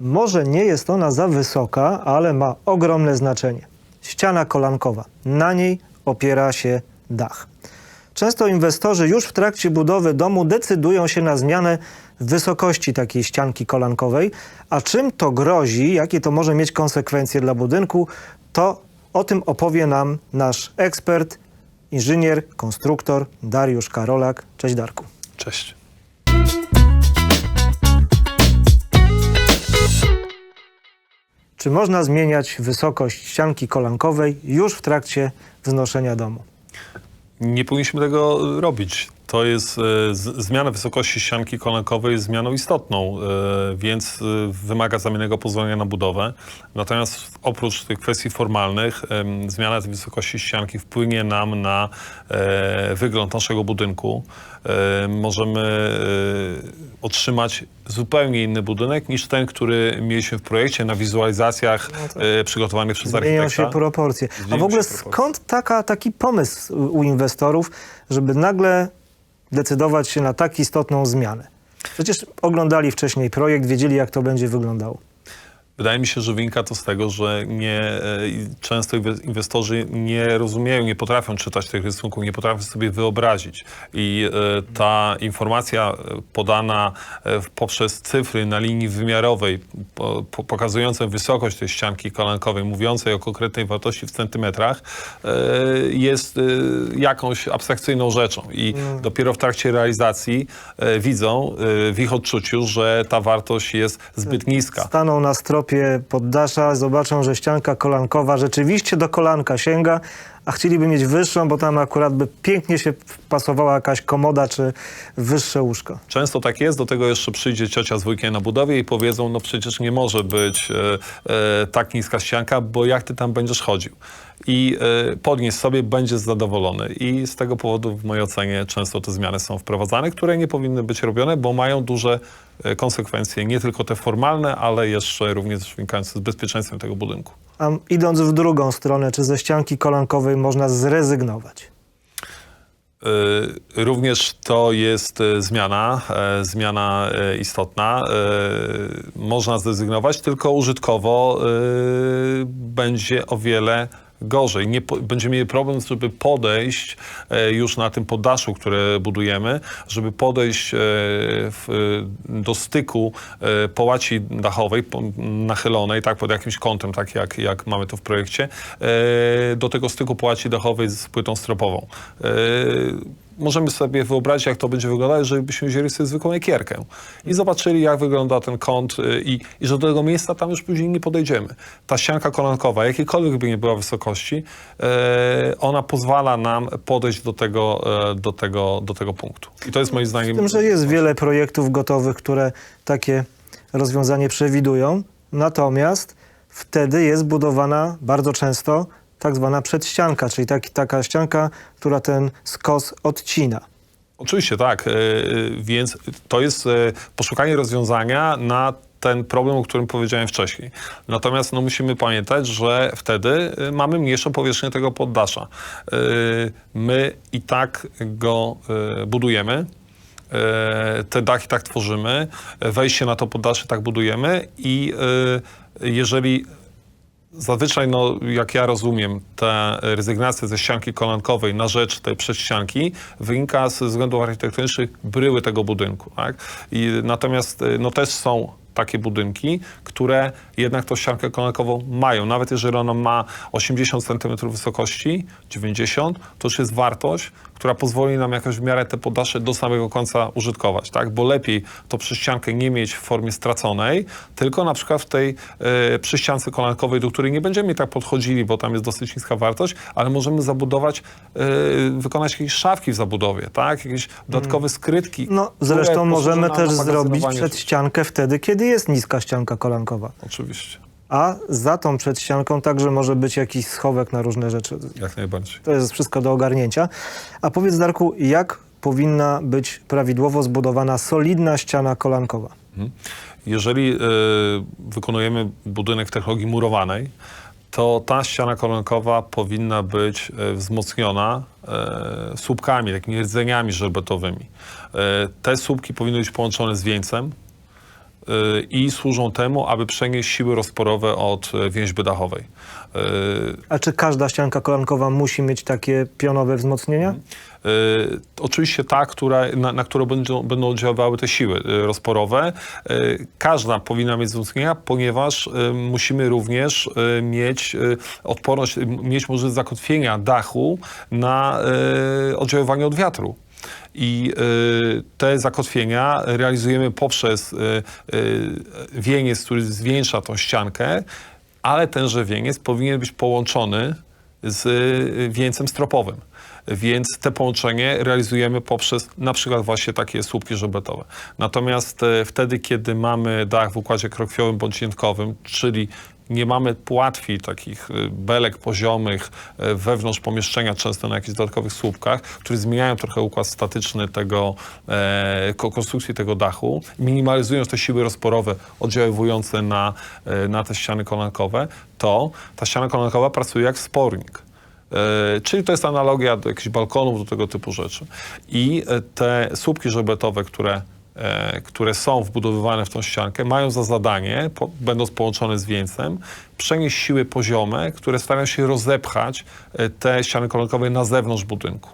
Może nie jest ona za wysoka, ale ma ogromne znaczenie. Ściana kolankowa. Na niej opiera się dach. Często inwestorzy już w trakcie budowy domu decydują się na zmianę wysokości takiej ścianki kolankowej, a czym to grozi, jakie to może mieć konsekwencje dla budynku, to o tym opowie nam nasz ekspert, inżynier, konstruktor Dariusz Karolak. Cześć Darku. Cześć. Czy można zmieniać wysokość ścianki kolankowej już w trakcie wznoszenia domu? Nie powinniśmy tego robić. To jest e, zmiana wysokości ścianki kolankowej jest zmianą istotną, e, więc e, wymaga zamiennego pozwolenia na budowę. Natomiast oprócz tych kwestii formalnych, zmiana tej wysokości ścianki wpłynie nam na wygląd naszego budynku. Możemy otrzymać zupełnie inny budynek niż ten, który mieliśmy w projekcie na wizualizacjach e, przygotowanych przez architekta. się proporcje. A w ogóle skąd taka, taki pomysł u inwestorów, żeby nagle decydować się na tak istotną zmianę? Przecież oglądali wcześniej projekt, wiedzieli jak to będzie wyglądało. Wydaje mi się, że wynika to z tego, że nie, e, często inwe- inwestorzy nie rozumieją, nie potrafią czytać tych rysunków, nie potrafią sobie wyobrazić. I e, ta informacja e, podana poprzez cyfry na linii wymiarowej, po, po, pokazujące wysokość tej ścianki kolankowej, mówiącej o konkretnej wartości w centymetrach, jest jakąś abstrakcyjną rzeczą. I dopiero w trakcie realizacji widzą w ich odczuciu, że ta wartość jest zbyt niska. Staną na stropie poddasza, zobaczą, że ścianka kolankowa rzeczywiście do kolanka sięga, a chcieliby mieć wyższą, bo tam akurat by pięknie się pasowała jakaś komoda czy wyższe łóżko. Często tak jest, do tego jeszcze przyjdzie ciocia z wujkiem na budowie i powiedzą, no przecież nie może być e, e, tak niska ścianka, bo jak ty tam będziesz chodził? I e, podnieść sobie, będziesz zadowolony. I z tego powodu w mojej ocenie często te zmiany są wprowadzane, które nie powinny być robione, bo mają duże e, konsekwencje, nie tylko te formalne, ale jeszcze również wynikające z bezpieczeństwem tego budynku. A idąc w drugą stronę, czy ze ścianki kolankowej można zrezygnować? Y, Również to jest y, zmiana, e, zmiana e, istotna. E, Można zrezygnować, tylko użytkowo y, będzie o wiele gorzej. Nie będziemy mieli problem, żeby podejść e, już na tym poddaszu, które budujemy, żeby podejść e, w, e, do styku połaci dachowej, nachylonej, tak, pod jakimś kątem, tak jak, jak mamy to w projekcie, do tego styku połaci dachowej z płytą stropową. Możemy sobie wyobrazić, jak to będzie wyglądać, jeżeli byśmy wzięli sobie zwykłą ekierkę i zobaczyli, jak wygląda ten kąt y, i, i że do tego miejsca tam już później nie podejdziemy. Ta ścianka kolankowa, jakiejkolwiek by nie była wysokości, e, ona pozwala nam podejść do tego, e, do, tego, do tego punktu. I to jest moim zdaniem... Z tym, że jest wiele projektów gotowych, które takie rozwiązanie przewidują, natomiast wtedy jest budowana bardzo często tak zwana przedścianka, czyli taki, taka ścianka, która ten skos odcina. Oczywiście tak, e, e, więc to jest e, poszukanie rozwiązania na ten problem, o którym powiedziałem wcześniej. Natomiast no, musimy pamiętać, że wtedy mamy mniejszą powierzchnię tego poddasza. My i tak go budujemy. Te dachy tak tworzymy, wejście na to poddasze tak budujemy i jeżeli Zazwyczaj, no, jak ja rozumiem, ta rezygnacja ze ścianki kolankowej na rzecz tej przedścianki wynika ze względów architektonicznych bryły tego budynku. Tak? I natomiast y, no, też są takie budynki, które jednak tą ściankę kolankową mają. Nawet jeżeli ona ma 80 cm wysokości, 90, to już jest wartość, która pozwoli nam jakoś w miarę te poddasze do samego końca użytkować, tak? Bo lepiej to przyściankę nie mieć w formie straconej, tylko na przykład w tej e, przyściance kolankowej, do której nie będziemy tak podchodzili, bo tam jest dosyć niska wartość, ale możemy zabudować, e, wykonać jakieś szafki w zabudowie, tak? Jakieś dodatkowe skrytki. No, zresztą możemy też zrobić przedściankę wtedy, kiedy jest niska ścianka kolankowa. Oczywiście, A za tą przedścianką także może być jakiś schowek na różne rzeczy. jak najbardziej. To jest wszystko do ogarnięcia. A powiedz, Darku, jak powinna być prawidłowo zbudowana solidna ściana kolankowa? Jeżeli y, wykonujemy budynek w technologii murowanej, to ta ściana kolankowa powinna być e, wzmocniona e, słupkami, takimi rdzeniami żelbetowymi. E, te słupki powinny być połączone z wieńcem. Y, i służą temu, aby przenieść siły rozporowe od y, więźby dachowej. Y, A czy każda ścianka kolankowa musi mieć takie pionowe wzmocnienia? Y, oczywiście ta, która, na, na którą będą, będą oddziaływały te siły y, rozporowe. Y, każda powinna mieć wzmocnienia, ponieważ y, musimy również y, mieć y, odporność, y, mieć możliwość zakotwienia dachu na y, oddziaływanie od wiatru. I y, te zakotwienia realizujemy poprzez y, y, wieniec, który zwiększa tą ściankę, ale tenże wieniec powinien być połączony z wieńcem stropowym. Więc te połączenie realizujemy poprzez na przykład właśnie takie słupki żebetowe. Natomiast wtedy, kiedy mamy dach w układzie krokwiowym bądź jętkowym, czyli nie mamy płatwi takich y, belek poziomych y, wewnątrz pomieszczenia, często na jakichś dodatkowych słupkach, które zmieniają trochę układ statyczny tego, e, ko- konstrukcji tego dachu, minimalizują te siły rozporowe oddziaływujące na, e, na te ściany kolankowe, to ta ściana kolankowa pracuje jak wspornik. E, Czyli to jest analogia do jakichś balkonów, do tego typu rzeczy. I te słupki żebetowe, które, które są wbudowywane w tą ściankę, mają za zadanie, po, będąc połączone z wieńcem, przenieść siły poziome, które starają się rozepchać e, te ściany kolankowe na zewnątrz budynku.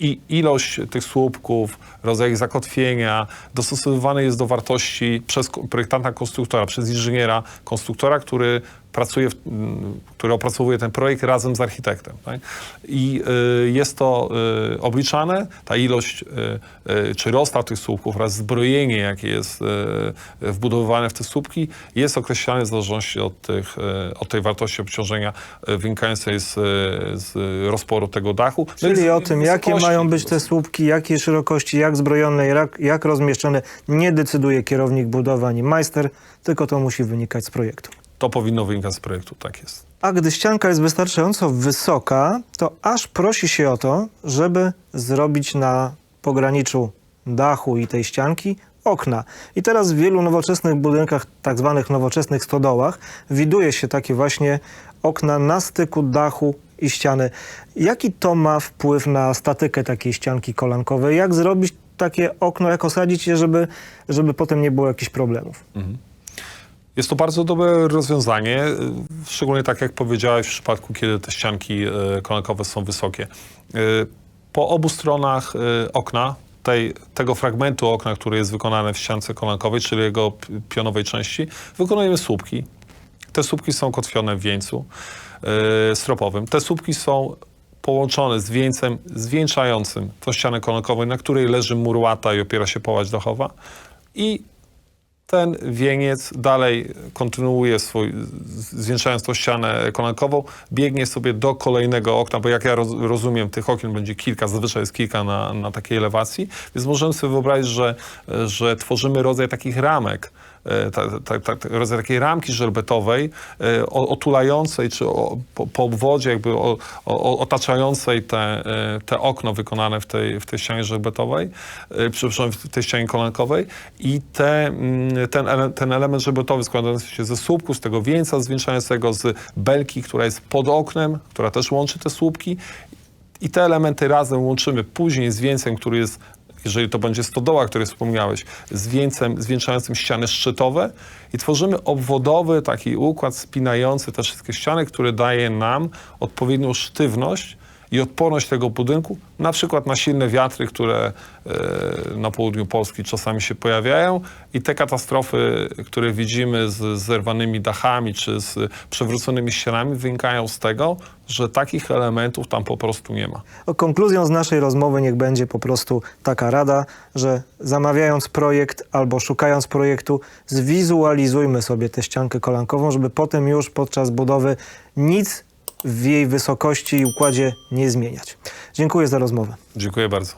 I ilość tych słupków, rodzaj ich zakotwienia dostosowywany jest do wartości przez projektanta konstruktora, przez inżyniera konstruktora, który pracuje, w, który opracowuje ten projekt razem z architektem. Tak? I y, jest to y, obliczane, ta ilość y, y, czy rozstaw tych słupków oraz zbrojenie, jakie jest y, wbudowywane w te słupki, jest określane w zależności od, tych, y, od tej wartości obciążenia y, wynikającej z, y, z rozporu tego dachu. No Czyli o tym, jakie mają być te słupki, jakiej szerokości, jak zbrojone, jak, jak rozmieszczone, nie decyduje kierownik budowy ani majster, tylko to musi wynikać z projektu. To powinno wynikać z projektu, tak jest. A gdy ścianka jest wystarczająco wysoka, to aż prosi się o to, żeby zrobić na pograniczu dachu i tej ścianki okna. I teraz w wielu nowoczesnych budynkach, tak zwanych nowoczesnych stodołach, widuje się takie właśnie okna na styku dachu i ściany. Jaki to ma wpływ na statykę takiej ścianki kolankowej? Jak zrobić takie okno, jak osadzić je, żeby, żeby potem nie było jakichś problemów? Jest to bardzo dobre rozwiązanie, szczególnie tak jak powiedziałeś w przypadku, kiedy te ścianki y, kolankowe są wysokie. Y, Po obu stronach y, okna, tej, tego fragmentu okna, który jest wykonany w ściance kolankowej, czyli jego pionowej części, wykonujemy słupki. Te słupki są kotwione w wieńcu stropowym. Te słupki są połączone z wieńcem zwieńczającym tą ścianę kolankową, na której leży mur łata i opiera się połać dachowa. I ten wieniec dalej kontynuuje swój, z- zwieńczając tą ścianę kolankową, biegnie sobie do kolejnego okna, bo jak ja roz, rozumiem, tych okien będzie kilka, zazwyczaj jest kilka na, na takiej elewacji, więc możemy sobie wyobrazić, że, że tworzymy rodzaj takich ramek, ta, ta, ta, rodzaj takiej ramki żelbetowej, e, otulającej, czy o, po, po obwodzie jakby o, o, otaczającej te, e, te okno wykonane w tej, w tej ścianie żelbetowej, e, przepraszam, w tej ścianie kolankowej. I te, mm, ten, ten element żelbetowy składający się ze słupku, z tego wieńca zwieńczającego, z belki, która jest pod oknem, która też łączy te słupki. I te elementy razem łączymy później z wieńcem, który jest, jeżeli to będzie stodoła, o której wspomniałeś, z wieńcem zwieńczającym ściany szczytowe i tworzymy obwodowy taki układ spinający te wszystkie ściany, który daje nam odpowiednią sztywność i odporność tego budynku, na przykład na silne wiatry, które e, na południu Polski czasami się pojawiają i te katastrofy, które widzimy z zerwanymi dachami czy z przewróconymi ścianami wynikają z tego, że takich elementów tam po prostu nie ma. Konkluzją z naszej rozmowy niech będzie po prostu taka rada, że zamawiając projekt albo szukając projektu, zwizualizujmy sobie tę ściankę kolankową, żeby potem już podczas budowy nic w jej wysokości i układzie nie zmieniać. Dziękuję za rozmowę. Dziękuję bardzo.